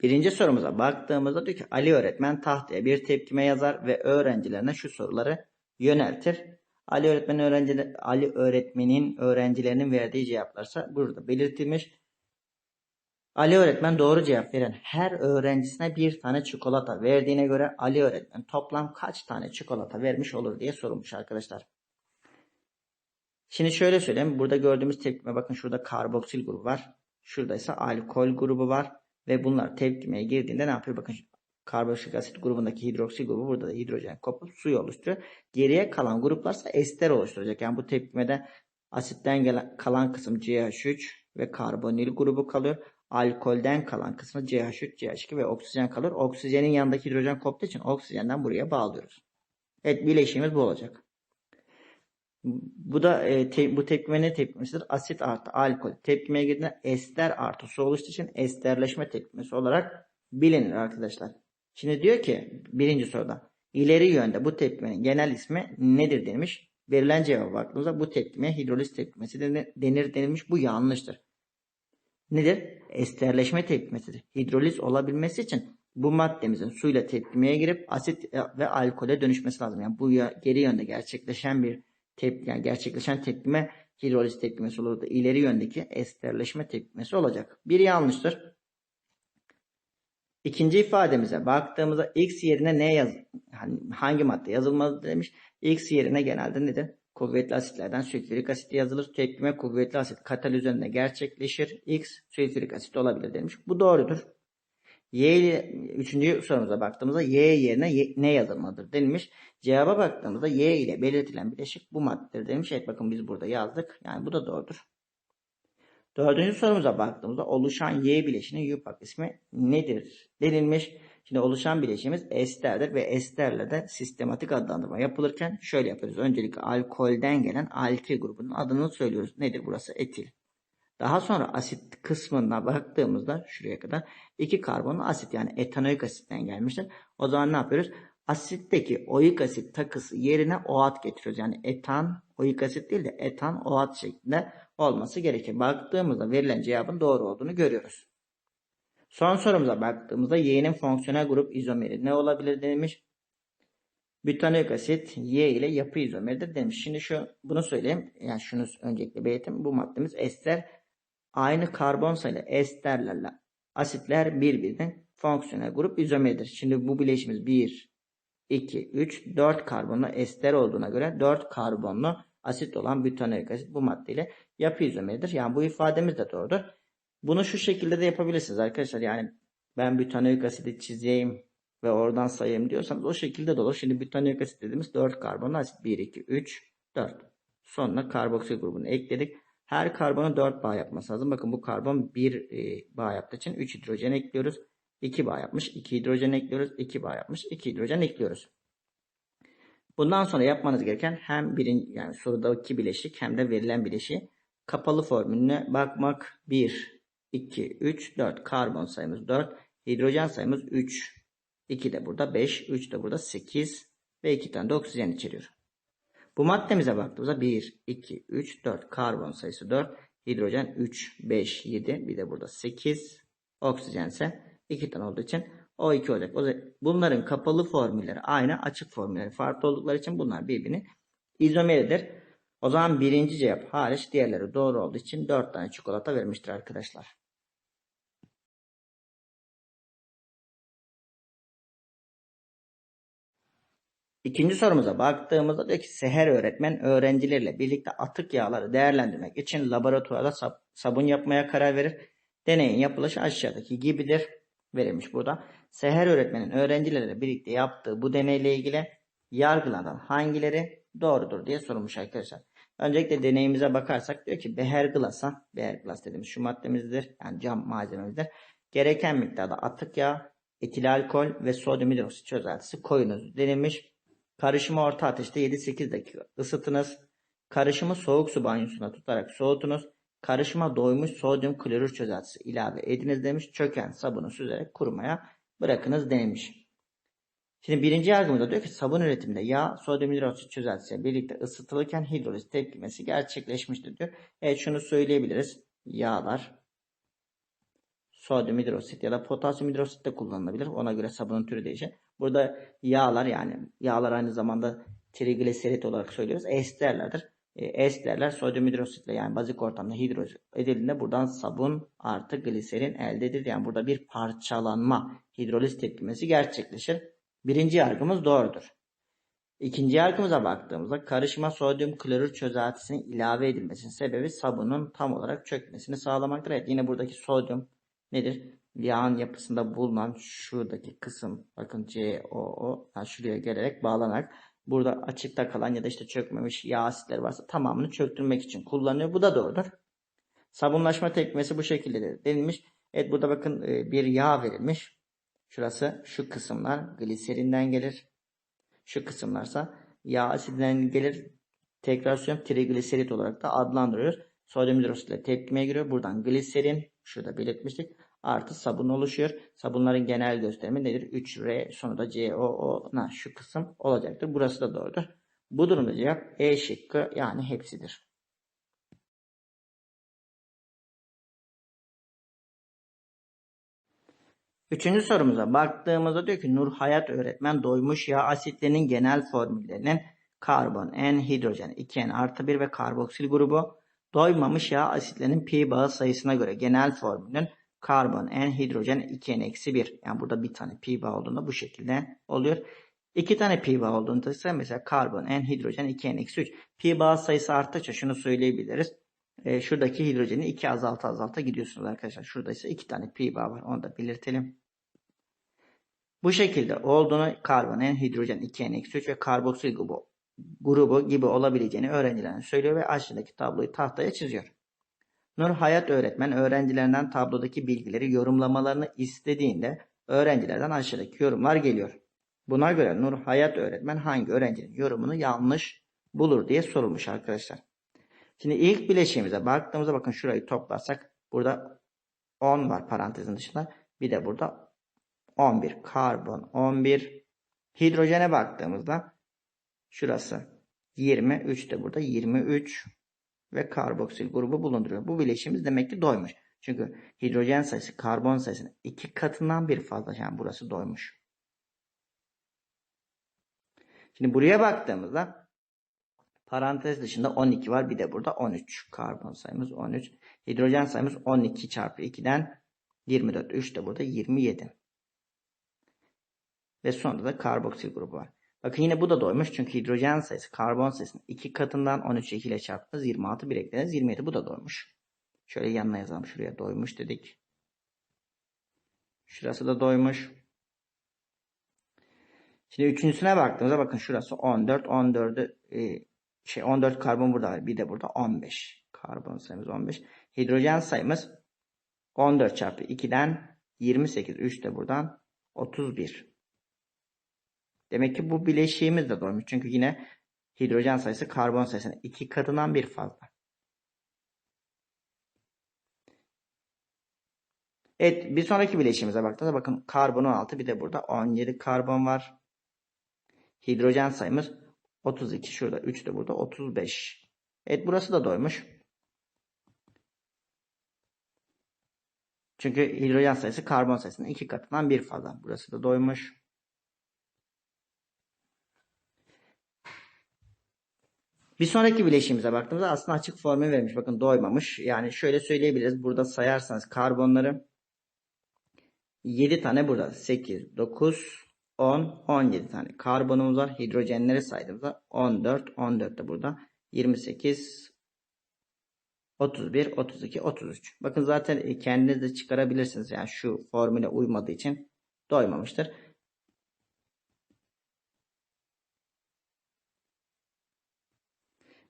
Birinci sorumuza baktığımızda diyor ki Ali öğretmen tahtaya bir tepkime yazar ve öğrencilerine şu soruları yöneltir. Ali öğretmen öğrenci Ali öğretmenin öğrencilerinin verdiği cevaplarsa burada belirtilmiş. Ali öğretmen doğru cevap veren her öğrencisine bir tane çikolata verdiğine göre Ali öğretmen toplam kaç tane çikolata vermiş olur diye sorulmuş arkadaşlar. Şimdi şöyle söyleyeyim. Burada gördüğümüz tepkime bakın şurada karboksil grubu var. Şurada ise alkol grubu var. Ve bunlar tepkimeye girdiğinde ne yapıyor? Bakın karboksil asit grubundaki hidroksil grubu burada da hidrojen kopup suyu oluşturuyor. Geriye kalan gruplarsa ester oluşturacak. Yani bu tepkimede asitten gelen kalan kısım CH3 ve karbonil grubu kalıyor. Alkolden kalan kısmı CH3, CH2 ve oksijen kalır. Oksijenin yanındaki hidrojen koptuğu için oksijenden buraya bağlıyoruz. Evet bileşiğimiz bu olacak. Bu da e, te, bu tepkime ne tepkimesidir? Asit artı alkol. Tepkimeye girdiğinde ester artı su oluştuğu için esterleşme tepkimesi olarak bilinir arkadaşlar. Şimdi diyor ki birinci soruda ileri yönde bu tepkimenin genel ismi nedir denilmiş. Verilen cevaba baktığımızda bu tepkimeye hidroliz tepkimesi denir denilmiş. Bu yanlıştır. Nedir? Esterleşme tepkimesidir. Hidroliz olabilmesi için bu maddemizin suyla tepkimeye girip asit ve alkole dönüşmesi lazım. Yani bu geri yönde gerçekleşen bir tepki, yani gerçekleşen tepkime hidroliz tepkimesi olur da ileri yöndeki esterleşme tepkimesi olacak. Bir yanlıştır. İkinci ifademize baktığımızda x yerine ne yaz hani hangi madde yazılmalı demiş. X yerine genelde nedir? Kuvvetli asitlerden sülfürik asit yazılır. Tepkime kuvvetli asit katalizöründe gerçekleşir. X sülfürik asit olabilir demiş. Bu doğrudur. Y üçüncü sorumuza baktığımızda Y yerine y, ne yazılmalıdır denilmiş. Cevaba baktığımızda Y ile belirtilen bileşik bu maddedir demiş. Evet bakın biz burada yazdık. Yani bu da doğrudur. Dördüncü sorumuza baktığımızda oluşan Y bileşinin yupak ismi nedir denilmiş. Şimdi oluşan bileşiğimiz esterdir ve esterle de sistematik adlandırma yapılırken şöyle yapıyoruz. Öncelikle alkolden gelen alkil grubunun adını söylüyoruz. Nedir burası? Etil. Daha sonra asit kısmına baktığımızda şuraya kadar iki karbonlu asit yani etanoik asitten gelmiştir. O zaman ne yapıyoruz? Asitteki oik asit takısı yerine OAT getiriyoruz. Yani etan oik asit değil de etan OAT şeklinde olması gerekir. Baktığımızda verilen cevabın doğru olduğunu görüyoruz. Son sorumuza baktığımızda Y'nin fonksiyonel grup izomeri ne olabilir denilmiş. Butanoik asit Y ile yapı izomeridir demiş. Şimdi şu bunu söyleyeyim. Yani şunu öncelikle belirteyim. Bu maddemiz ester. Aynı karbon sayılı esterlerle asitler birbirine fonksiyonel grup izomeridir. Şimdi bu bileşimiz 1, 2, 3, 4 karbonlu ester olduğuna göre 4 karbonlu asit olan butanoik asit bu maddeyle yapı izomeridir. Yani bu ifademiz de doğrudur. Bunu şu şekilde de yapabilirsiniz arkadaşlar. Yani ben butanoik asidi çizeyim ve oradan sayayım diyorsanız o şekilde de olur. Şimdi butanoik asit dediğimiz 4 karbonlu asit. 1, 2, 3, 4. Sonra karboksil grubunu ekledik. Her karbonun 4 bağ yapması lazım. Bakın bu karbon 1 e, bağ yaptığı için 3 hidrojen ekliyoruz. 2 bağ yapmış. 2 hidrojen ekliyoruz. 2 bağ yapmış. 2 hidrojen ekliyoruz. Bundan sonra yapmanız gereken hem birin yani sorudaki bileşik hem de verilen bileşiği kapalı formülüne bakmak. 1, 2, 3, 4. Karbon sayımız 4. Hidrojen sayımız 3. 2 de burada 5. 3 de burada 8. Ve 2 tane de oksijen içeriyor. Bu maddemize baktığımızda 1, 2, 3, 4. Karbon sayısı 4. Hidrojen 3, 5, 7. Bir de burada 8. Oksijen ise 2 tane olduğu için O2 olacak. Bunların kapalı formülleri aynı. Açık formülleri farklı oldukları için bunlar birbirini izomeridir. O zaman birinci cevap hariç diğerleri doğru olduğu için 4 tane çikolata vermiştir arkadaşlar. İkinci sorumuza baktığımızda diyor ki Seher öğretmen öğrencilerle birlikte atık yağları değerlendirmek için laboratuvarda sab sabun yapmaya karar verir. Deneyin yapılışı aşağıdaki gibidir verilmiş burada. Seher öğretmenin öğrencilerle birlikte yaptığı bu deneyle ilgili yargılanan hangileri doğrudur diye sorulmuş arkadaşlar. Öncelikle deneyimize bakarsak diyor ki beher glasa, beher glas dediğimiz şu maddemizdir. Yani cam malzememizdir. Gereken miktarda atık yağ, etil alkol ve sodyum hidroksit çözeltisi koyunuz denilmiş. Karışımı orta ateşte 7-8 dakika ısıtınız. Karışımı soğuk su banyosuna tutarak soğutunuz. Karışıma doymuş sodyum klorür çözeltisi ilave ediniz demiş. Çöken sabunu süzerek kurumaya bırakınız denilmiş. Şimdi birinci yargımızda diyor ki sabun üretiminde yağ, sodyum hidroksit çözeltisiyle birlikte ısıtılırken hidroliz tepkimesi gerçekleşmiştir diyor. Evet şunu söyleyebiliriz. Yağlar, sodyum hidrosit ya da potasyum hidrosit de kullanılabilir. Ona göre sabunun türü değişir. Burada yağlar yani yağlar aynı zamanda trigliserit olarak söylüyoruz. Esterlerdir. E, esterler sodyum hidrositle yani bazik ortamda hidroz edildiğinde buradan sabun artı gliserin elde edilir. Yani burada bir parçalanma hidroliz tepkimesi gerçekleşir. Birinci yargımız doğrudur. İkinci yargımıza baktığımızda karışıma sodyum klorür çözeltisinin ilave edilmesinin sebebi sabunun tam olarak çökmesini sağlamaktır. Evet yine buradaki sodyum nedir? Yağın yapısında bulunan şuradaki kısım bakın COO yani şuraya gelerek bağlanarak burada açıkta kalan ya da işte çökmemiş yağ asitleri varsa tamamını çöktürmek için kullanılıyor. Bu da doğrudur. Sabunlaşma tepkimesi bu şekilde denilmiş. Evet burada bakın e, bir yağ verilmiş. Şurası şu kısımlar gliserinden gelir. Şu kısımlarsa yağ asidinden gelir. Tekrar söylüyorum trigliserit olarak da adlandırıyoruz. Sodyum hidrosit ile tepkimeye giriyor. Buradan gliserin şurada belirtmiştik. Artı sabun oluşuyor. Sabunların genel gösterimi nedir? 3R sonunda COO na şu kısım olacaktır. Burası da doğrudur. Bu durumda cevap E şıkkı yani hepsidir. Üçüncü sorumuza baktığımızda diyor ki Nur Hayat öğretmen doymuş yağ asitlerinin genel formüllerinin karbon, N, hidrojen, 2N artı 1 ve karboksil grubu doymamış yağ asitlerinin pi bağı sayısına göre genel formülün karbon, N, hidrojen, 2N eksi 1. Yani burada bir tane pi bağı olduğunda bu şekilde oluyor. İki tane pi bağı olduğunda ise mesela karbon, N, hidrojen, 2N eksi 3. Pi bağı sayısı arttıkça şunu söyleyebiliriz. E, şuradaki hidrojeni 2 azalta azalta gidiyorsunuz arkadaşlar. Şurada ise 2 tane pi bağı var. Onu da belirtelim. Bu şekilde olduğunu karbon, N, hidrojen, 2N-3 ve karboksil grubu, grubu gibi olabileceğini öğrencilerine söylüyor ve aşağıdaki tabloyu tahtaya çiziyor. Nur Hayat öğretmen öğrencilerinden tablodaki bilgileri yorumlamalarını istediğinde öğrencilerden aşağıdaki yorumlar geliyor. Buna göre Nur Hayat öğretmen hangi öğrencinin yorumunu yanlış bulur diye sorulmuş arkadaşlar. Şimdi ilk bileşiğimize baktığımızda bakın şurayı toplarsak burada 10 var parantezin dışında. Bir de burada 11 karbon 11 hidrojene baktığımızda şurası 23 de burada 23 ve karboksil grubu bulunduruyor. Bu bileşiğimiz demek ki doymuş. Çünkü hidrojen sayısı karbon sayısının iki katından bir fazla. Yani burası doymuş. Şimdi buraya baktığımızda parantez dışında 12 var. Bir de burada 13. Karbon sayımız 13. Hidrojen sayımız 12 çarpı 2'den 24. 3 de burada 27. Ve sonra da karboksil grubu var. Bakın yine bu da doymuş. Çünkü hidrojen sayısı karbon sayısının iki katından 13 2 ile çarptınız. 26 bir eklediniz. 27 bu da doymuş. Şöyle yanına yazalım. Şuraya doymuş dedik. Şurası da doymuş. Şimdi üçüncüsüne baktığımızda bakın şurası 14. 14'ü e, şey 14 karbon burada var. Bir de burada 15. Karbon sayımız 15. Hidrojen sayımız 14 çarpı 2'den 28. 3 de buradan 31. Demek ki bu bileşiğimiz de doymuş. Çünkü yine hidrojen sayısı karbon sayısının iki katından bir fazla. Evet bir sonraki bileşiğimize baktığımızda bakın karbon 16 bir de burada 17 karbon var. Hidrojen sayımız 32 şurada 3 de burada 35. Evet burası da doymuş. Çünkü hidrojen sayısı karbon sayısının iki katından bir fazla. Burası da doymuş. Bir sonraki bileşiğimize baktığımızda aslında açık formül vermiş. Bakın doymamış. Yani şöyle söyleyebiliriz. Burada sayarsanız karbonları 7 tane burada. 8, 9, 10, 17 tane karbonumuz var. Hidrojenleri saydığımızda 14, 14 de burada. 28, 31, 32, 33. Bakın zaten kendiniz de çıkarabilirsiniz. Yani şu formüle uymadığı için doymamıştır.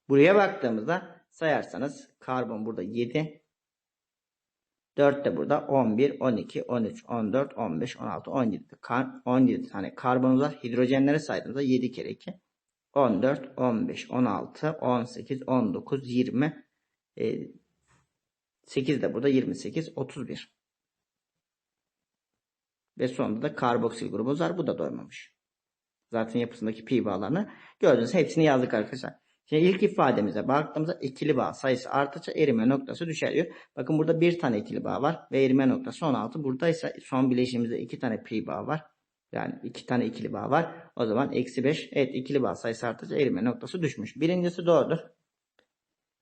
Buraya baktığımızda sayarsanız karbon burada 7. 4 de burada 11, 12, 13, 14, 15, 16, 17. 17 tane karbonumuz var. Hidrojenleri saydığımızda 7 kere 2. 14, 15, 16, 18, 19, 20. 8 de burada 28, 31. Ve sonunda da karboksil grubumuz var. Bu da doymamış. Zaten yapısındaki pi bağlarını gördünüz. Hepsini yazdık arkadaşlar. Şimdi ilk ifademize baktığımızda ikili bağ sayısı arttıkça erime noktası düşer diyor. Bakın burada bir tane ikili bağ var ve erime noktası 16. Burada ise son bileşimimizde iki tane pi bağ var. Yani iki tane ikili bağ var. O zaman eksi 5. Evet ikili bağ sayısı arttıkça erime noktası düşmüş. Birincisi doğrudur.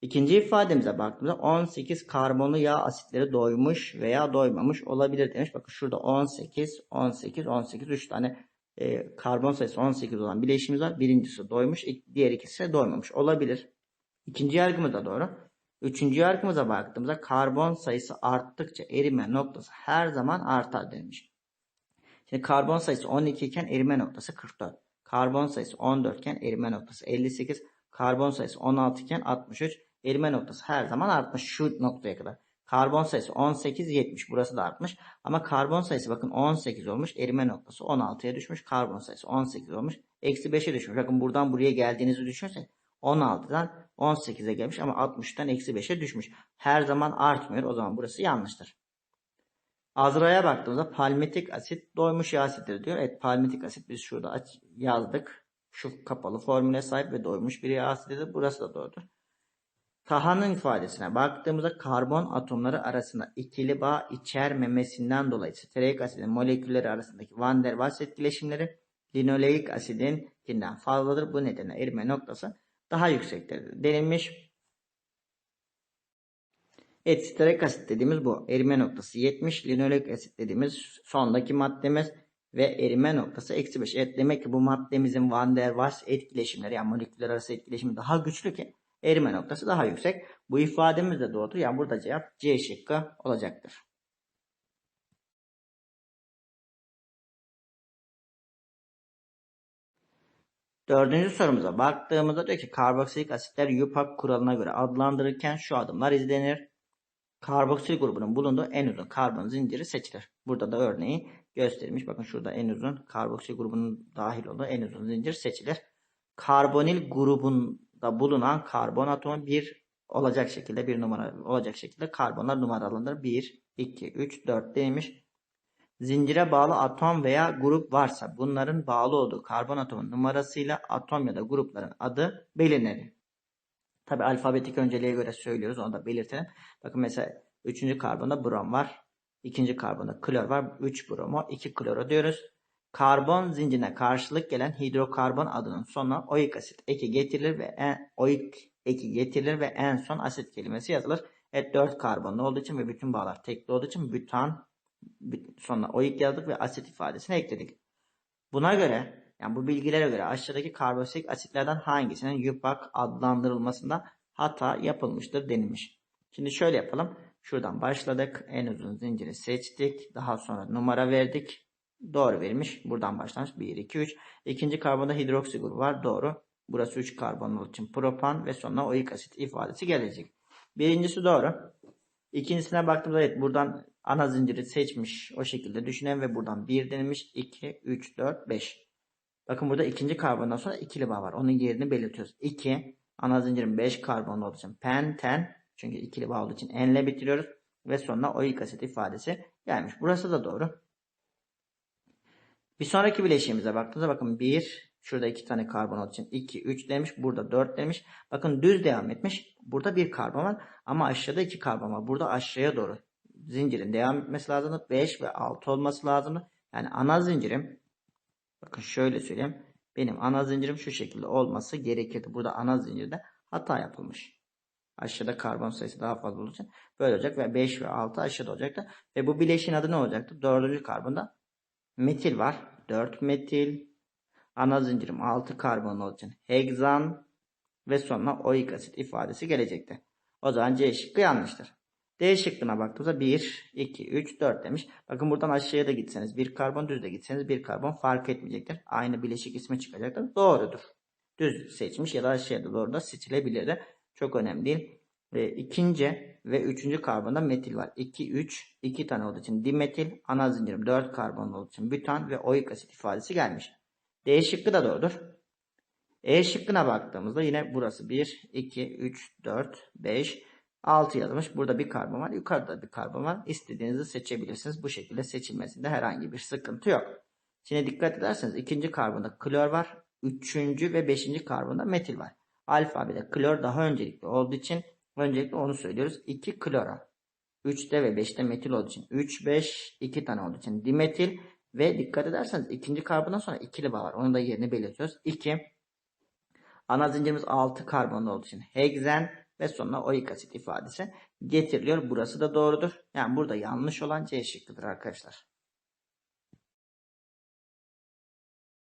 İkinci ifademize baktığımızda 18 karbonlu yağ asitleri doymuş veya doymamış olabilir demiş. Bakın şurada 18, 18, 18 3 tane e, karbon sayısı 18 olan bileşimimiz var. Birincisi doymuş, diğer ikisi doymamış olabilir. İkinci yargımız da doğru. Üçüncü yargımıza baktığımızda karbon sayısı arttıkça erime noktası her zaman artar demiş. Şimdi karbon sayısı 12 iken erime noktası 44. Karbon sayısı 14 iken erime noktası 58. Karbon sayısı 16 iken 63. Erime noktası her zaman artmış şu noktaya kadar. Karbon sayısı 18 70 burası da artmış. Ama karbon sayısı bakın 18 olmuş. Erime noktası 16'ya düşmüş. Karbon sayısı 18 olmuş. Eksi 5'e düşmüş. Bakın buradan buraya geldiğinizi düşünseniz. 16'dan 18'e gelmiş ama 60'tan eksi 5'e düşmüş. Her zaman artmıyor. O zaman burası yanlıştır. Azra'ya baktığımızda palmitik asit doymuş yağ asittir diyor. Evet palmitik asit biz şurada yazdık. Şu kapalı formüle sahip ve doymuş bir yağ asitidir. Burası da doğrudur. Taha'nın ifadesine baktığımızda karbon atomları arasında ikili bağ içermemesinden dolayı stearik asidin molekülleri arasındaki Van der Waals etkileşimleri linoleik asidinkinden fazladır. Bu nedenle erime noktası daha yüksektir denilmiş. Evet stearik asit dediğimiz bu. Erime noktası 70. Linoleik asit dediğimiz sondaki maddemiz ve erime noktası eksi 5. Evet demek ki bu maddemizin Van der Waals etkileşimleri yani moleküller arası etkileşimi daha güçlü ki erime noktası daha yüksek. Bu ifademiz de doğrudur. Yani burada cevap C şıkkı olacaktır. Dördüncü sorumuza baktığımızda diyor ki karboksilik asitler YUPAC kuralına göre adlandırırken şu adımlar izlenir. Karboksil grubunun bulunduğu en uzun karbon zinciri seçilir. Burada da örneği gösterilmiş. Bakın şurada en uzun karboksil grubunun dahil olduğu en uzun zincir seçilir. Karbonil grubunda bulunan karbon atomu bir olacak şekilde bir numara olacak şekilde karbonlar numaralanır. 1, 2, 3, 4 demiş. Zincire bağlı atom veya grup varsa bunların bağlı olduğu karbon atomun numarasıyla atom ya da grupların adı belirlenir. Tabi alfabetik önceliğe göre söylüyoruz onu da belirtelim. Bakın mesela 3. karbonda brom var. 2. karbonda klor var. 3 bromo 2 kloro diyoruz. Karbon zincirine karşılık gelen hidrokarbon adının sonuna oik asit eki getirilir ve en, oik eki getirilir ve en son asit kelimesi yazılır. Evet 4 karbonlu olduğu için ve bütün bağlar tekli olduğu için butan sonuna oik yazdık ve asit ifadesini ekledik. Buna göre yani bu bilgilere göre aşağıdaki karbonsilik asitlerden hangisinin YUPAC adlandırılmasında hata yapılmıştır denilmiş. Şimdi şöyle yapalım. Şuradan başladık. En uzun zinciri seçtik. Daha sonra numara verdik. Doğru verilmiş. Buradan başlamış. 1, 2, 3. İkinci karbonda hidroksi grubu var. Doğru. Burası 3 karbon olduğu için propan ve sonra oik asit ifadesi gelecek. Birincisi doğru. İkincisine baktığımızda evet buradan ana zinciri seçmiş. O şekilde düşünen ve buradan 1 denilmiş. 2, 3, 4, 5. Bakın burada ikinci karbondan sonra ikili bağ var. Onun yerini belirtiyoruz. 2 ana zincirin 5 karbonlu olduğu için penten çünkü ikili bağ olduğu için enle bitiriyoruz. Ve sonra oik asit ifadesi gelmiş. Burası da doğru. Bir sonraki bileşiğimize baktığımızda bakın 1 şurada 2 tane karbon için 2 3 demiş. Burada 4 demiş. Bakın düz devam etmiş. Burada bir karbon var ama aşağıda 2 karbon var. Burada aşağıya doğru zincirin devam etmesi lazımdı. 5 ve 6 olması lazımdı. Yani ana zincirim Bakın şöyle söyleyeyim. Benim ana zincirim şu şekilde olması gerekirdi. Burada ana zincirde hata yapılmış. Aşağıda karbon sayısı daha fazla olduğu için böyle olacak ve 5 ve 6 aşağıda olacaktı. Ve bu bileşiğin adı ne olacaktı? Dördüncü karbonda metil var. 4 metil. Ana zincirim 6 karbon olduğu için hegzan ve sonra oik asit ifadesi gelecekti. O zaman C şıkkı yanlıştır. D şıkkına baktığımızda 1, 2, 3, 4 demiş. Bakın buradan aşağıya da gitseniz bir karbon düz de gitseniz bir karbon fark etmeyecektir. Aynı bileşik ismi çıkacaktır. Doğrudur. Düz seçmiş ya da aşağıda doğru da seçilebilir de. Çok önemli değil. E, ikinci ve üçüncü karbonda metil var. 2, 3, 2 tane olduğu için dimetil. Ana zincirim 4 karbon olduğu için bütan ve oik asit ifadesi gelmiş. D şıkkı da doğrudur. E şıkkına baktığımızda yine burası 1, 2, 3, 4, 5, 6 yazılmış. Burada bir karbon var. Yukarıda bir karbon var. İstediğinizi seçebilirsiniz. Bu şekilde seçilmesinde herhangi bir sıkıntı yok. Şimdi dikkat ederseniz ikinci karbonda klor var. Üçüncü ve beşinci karbonda metil var. Alfabede klor daha öncelikli olduğu için öncelikle onu söylüyoruz. 2 klora. 3'te ve 5'te metil olduğu için 3, 5, 2 tane olduğu için dimetil ve dikkat ederseniz ikinci karbondan sonra ikili bağ var. Onu da yerini belirtiyoruz. 2. Ana zincirimiz 6 karbonlu olduğu için heksen ve sonuna oik asit ifadesi getiriliyor. Burası da doğrudur. Yani burada yanlış olan C şıkkıdır arkadaşlar.